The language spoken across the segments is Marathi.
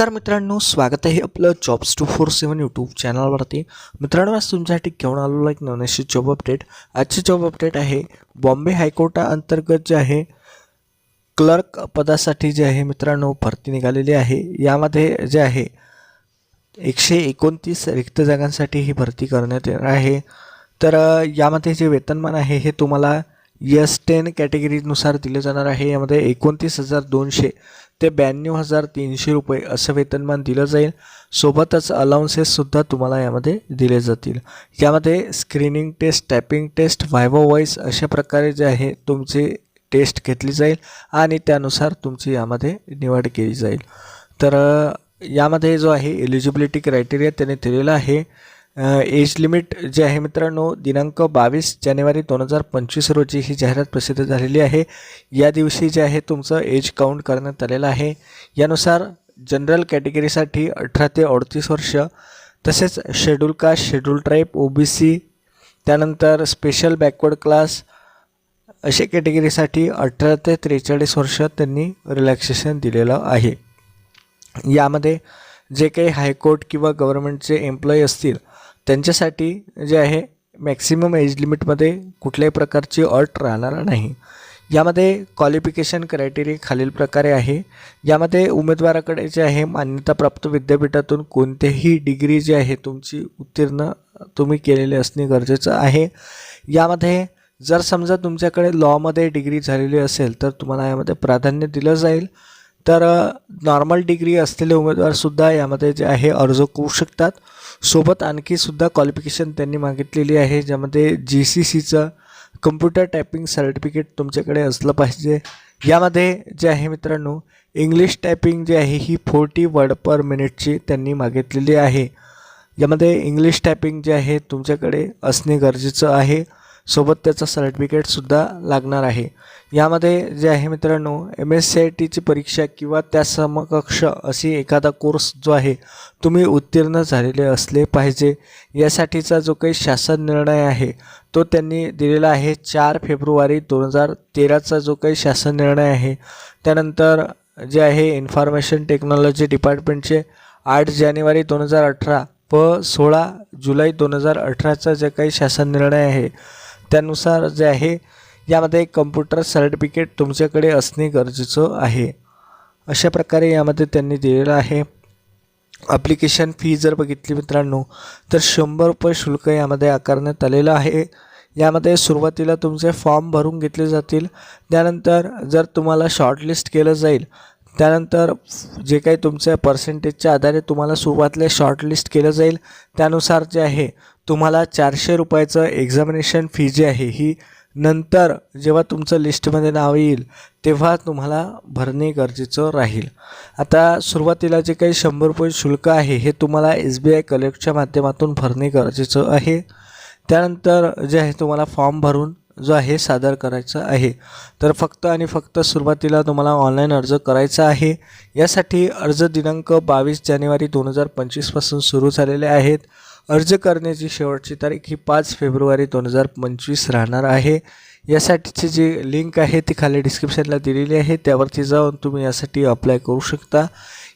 नमस्कार मित्रांनो स्वागत आहे आपलं jobs two four seven YouTube चॅनलवरती मित्रांनो आज तुमच्यासाठी घेऊन आलेलो एक नवनशी जॉब अपडेट आजची जॉब अपडेट आहे बॉम्बे हायकोर्टाअंतर्गत जे आहे क्लर्क पदासाठी जे आहे मित्रांनो भरती निघालेली आहे. यामध्ये जे आहे एकशे एकोणतीस रिक्त जागांसाठी ही भरती करण्यात येणार आहे. तर यामध्ये जे वेतनमान आहे हे तुम्हाला यस टेन कॅटेगरीनुसार दिले जाणार आहे. यामध्ये एकोणतीस हजार दोनशे ते ब्याण्णव हजार तीनशे रुपये असं वेतनमान दिलं जाईल. सोबतच अलाउन्सेससुद्धा तुम्हाला यामध्ये दिले जातील. यामध्ये screening test typing test viva voce अशा प्रकारे जे आहे तुमची टेस्ट घेतली जाईल आणि त्यानुसार तुमची यामध्ये निवड केली जाईल. तर यामध्ये जो आहे एलिजिबिलिटी क्रायटेरिया त्याने दिलेला आहे. एज लिमिट जे आहे मित्रांनो दिनांक बावीस जानेवारी दोन हजार पंचवीस रोजी ही जाहिरात प्रसिद्ध झालेली आहे. या दिवशी जे आहे तुमचं एज काउंट करण्यात आलेलं आहे. यानुसार जनरल कॅटेगरीसाठी अठरा ते अडतीस वर्ष तसेच schedule caste schedule tribe O B C त्यानंतर स्पेशल बॅकवर्ड क्लास अशा कॅटेगरीसाठी अठरा ते त्रेचाळीस वर्ष त्यांनी रिलॅक्सेशन दिलेलं आहे. यामध्ये जे काही हायकोर्ट किंवा गव्हर्नमेंटचे एम्प्लॉई असतील त्यांच्यासाठी जे आहे मॅक्सिमम एज लिमिटमध्ये कुठल्याही प्रकारची अट राहणार नाही. यामध्ये क्वालिफिकेशन क्रायटेरिया खालील प्रकारे आहे. यामध्ये उमेदवाराकडे जे आहे मान्यताप्राप्त विद्यापीठातून कोणतेही डिग्री जी आहे तुमची उत्तीर्ण तुम्ही केलेले असणे गरजेचं आहे. यामध्ये जर समजा तुमच्याकडे लॉमध्ये डिग्री झालेली असेल तर तुम्हाला यामध्ये प्राधान्य दिलं जाईल. तर नॉर्मल डिग्री असलेले उमेदवारसुद्धा यामध्ये जे आहे अर्ज करू शकतात. सोबत आणखीसुद्धा क्वालिफिकेशन त्यांनी मागितलेली आहे ज्यामध्ये जी सी सीचं कम्प्युटर टायपिंग सर्टिफिकेट तुमच्याकडे असलं पाहिजे. यामध्ये जे आहे मित्रांनो इंग्लिश टायपिंग जी आहे ही फोर्टी वर्ड पर मिनिटची त्यांनी मागितलेली आहे. यामध्ये इंग्लिश टायपिंग जे आहे तुमच्याकडे असणे गरजेचं आहे. सोबत त्याचं सर्टिफिकेटसुद्धा लागणार आहे. यामध्ये जे आहे मित्रांनो एम एस सी आय टीची परीक्षा किंवा त्या समकक्ष अशी एखादा कोर्स जो आहे तुम्ही उत्तीर्ण झालेले असले पाहिजे. यासाठीचा जो काही शासन निर्णय आहे तो त्यांनी दिलेला आहे चार फेब्रुवारी दोन हजार तेराचा जो काही शासन निर्णय आहे. त्यानंतर जे आहे इन्फॉर्मेशन टेक्नॉलॉजी डिपार्टमेंटचे आठ जानेवारी दोन हजार अठरा व सोळा जुलै दोन हजार अठराचा जे काही शासन निर्णय आहे त्यानुसार जे आहे यामध्ये कम्प्युटर सर्टिफिकेट तुमच्याकडे असणे गरजेचं आहे. अशा प्रकारे यामध्ये त्यांनी दिलेलं आहे. ॲप्लिकेशन फी जर बघितली मित्रांनो तर शंभर रुपये शुल्क यामध्ये आकारण्यात आलेलं आहे. यामध्ये सुरुवातीला तुमचे फॉर्म भरून घेतले जातील. त्यानंतर जर तुम्हाला शॉर्टलिस्ट केलं जाईल त्यानंतर जे काही तुमच्या पर्सेंटेजच्या आधारे तुम्हाला सुरुवातीला शॉर्टलिस्ट केलं जाईल. त्यानुसार जे आहे तुम्हाला चारशे रुपयाचं एक्झामिनेशन फी जी आहे ही नंतर जेव्हा तुमचं लिस्टमध्ये नाव येईल तेव्हा तुम्हाला भरणे गरजेचं राहील. आता सुरुवातीला जे काही शंभर रुपये शुल्क आहे हे तुम्हाला एस बी आय कलेक्टच्या माध्यमातून भरणे गरजेचं आहे. त्यानंतर जे आहे तुम्हाला फॉर्म भरून जो आहे सादर करायचं आहे. तर फक्त आणि फक्त सुरुवातीला तुम्हाला ऑनलाईन अर्ज करायचा आहे. यासाठी अर्ज दिनांक बावीस जानेवारी दोन हजार पंचवीसपासून सुरू झालेले आहेत. अर्ज करण्याची शेवटची तारीख ही पाच फेब्रुवारी दोन हजार पंचवीस राहणार आहे. यासाठीची जी लिंक आहे ती खाली डिस्क्रिप्शनला दिलेली आहे. त्यावरती जाऊन तुम्ही यासाठी अप्लाय करू शकता.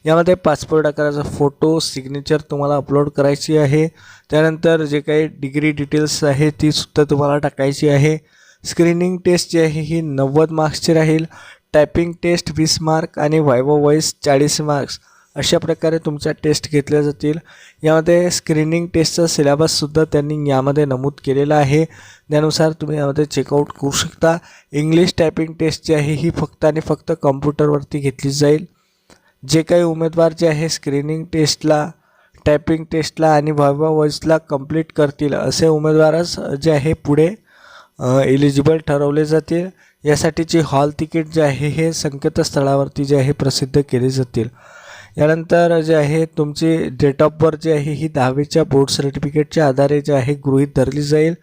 यामध्ये पासपोर्ट आकाराचा फोटो सिग्नेचर तुम्हाला अपलोड करायची आहे. त्यानंतर जे काही डिग्री डिटेल्स आहे ती सुद्धा तुम्हाला टाकायची आहे. स्क्रीनिंग टेस्ट जी आहे ही नव्वद मार्क्सची राहील. टायपिंग टेस्ट वीस मार्क आणि व्हायवो वॉईस चाळीस मार्क्स अशा प्रकारे तुमच्या टेस्ट घेतल्या जातील. यामध्ये स्क्रीनिंग टेस्टचा सिलेबससुद्धा त्यांनी यामध्ये नमूद केलेला आहे. त्यानुसार तुम्ही यामध्ये चेकआउट करू शकता. इंग्लिश टायपिंग टेस्ट जी आहे ही फक्त आणि फक्त कॉम्प्युटरवरती घेतली जाईल. जे काही उमेदवार जे आहे स्क्रीनिंग टेस्टला टायपिंग टेस्टला आणि व्हायवा वॉइसला कंप्लीट करतील असे उमेदवारच जे आहे पुढे एलिजिबल ठरवले जातील. यासाठीची हॉल तिकीट जे आहे हे संकेतस्थळावरती जे आहे प्रसिद्ध केले जातील. यानंतर जे आहे तुमची डेट ऑफ बर्थ जी आहे ही दहावीच्या बोर्ड सर्टिफिकेटच्या आधारे जे आहे गृहीत धरली जाईल.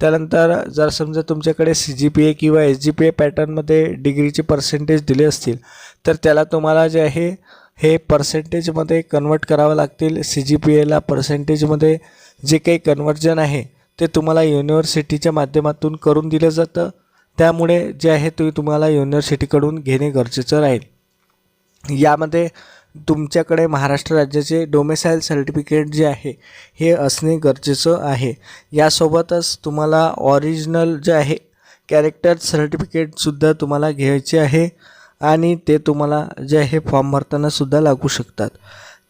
त्यानंतर जर समजा तुमच्याकडे सी जी पी ए किंवा एस जी पी ए पॅटर्नमध्ये डिग्रीचे पर्सेंटेज दिले असतील तर त्याला तुम्हाला जे आहे हे पर्सेंटेजमध्ये कन्वर्ट करावं लागतील. सी जी पी एला पर्सेंटेजमध्ये जे काही कन्वर्जन आहे ते तुम्हाला युनिव्हर्सिटीच्या माध्यमातून करून दिलं जातं. त्यामुळे जे आहे ते तुम्हाला युनिव्हर्सिटीकडून घेणे गरजेचं राहील. यामध्ये तुमच्याकडे महाराष्ट्र राज्याचे डोमेसाईल सर्टिफिकेट जे आहे हे असणे गरजेचं आहे. यासोबतच तुम्हाला ऑरिजिनल जे आहे कॅरेक्टर सर्टिफिकेटसुद्धा तुम्हाला घ्यायचे आहे आणि ते तुम्हाला जे आहे फॉर्म भरतानासुद्धा लागू शकतात.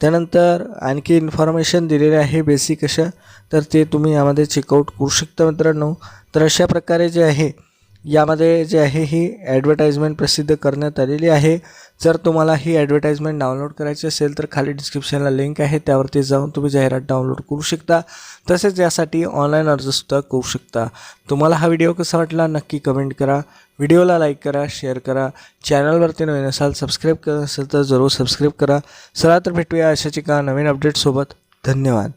त्यानंतर आणखी इन्फॉर्मेशन दिलेले आहे बेसिक अशा तर ते तुम्ही यामध्ये चेकआउट करू शकता मित्रांनो. तर अशा प्रकारे जे आहे यामध्ये जे आहे ही ॲडव्हर्टाईजमेंट प्रसिद्ध करण्यात आलेली आहे. जर तुम्हाला ही ॲडव्हर्टाईजमेंट डाउनलोड करायची असेल तर खाली डिस्क्रिप्शनला लिंक आहे. त्यावरती जाऊन तुम्ही जाहिरात डाउनलोड करू शकता. तसेच यासाठी ऑनलाईन अर्जसुद्धा करू शकता. तुम्हाला हा व्हिडिओ कसा वाटला नक्की कमेंट करा. व्हिडिओला लाईक करा शेअर करा. चॅनलवरती नवीन असाल सबस्क्राईब करत असेल तर जरूर सबस्क्राईब करा. चला तर भेटूया अशाच एका नवीन अपडेटसोबत धन्यवाद.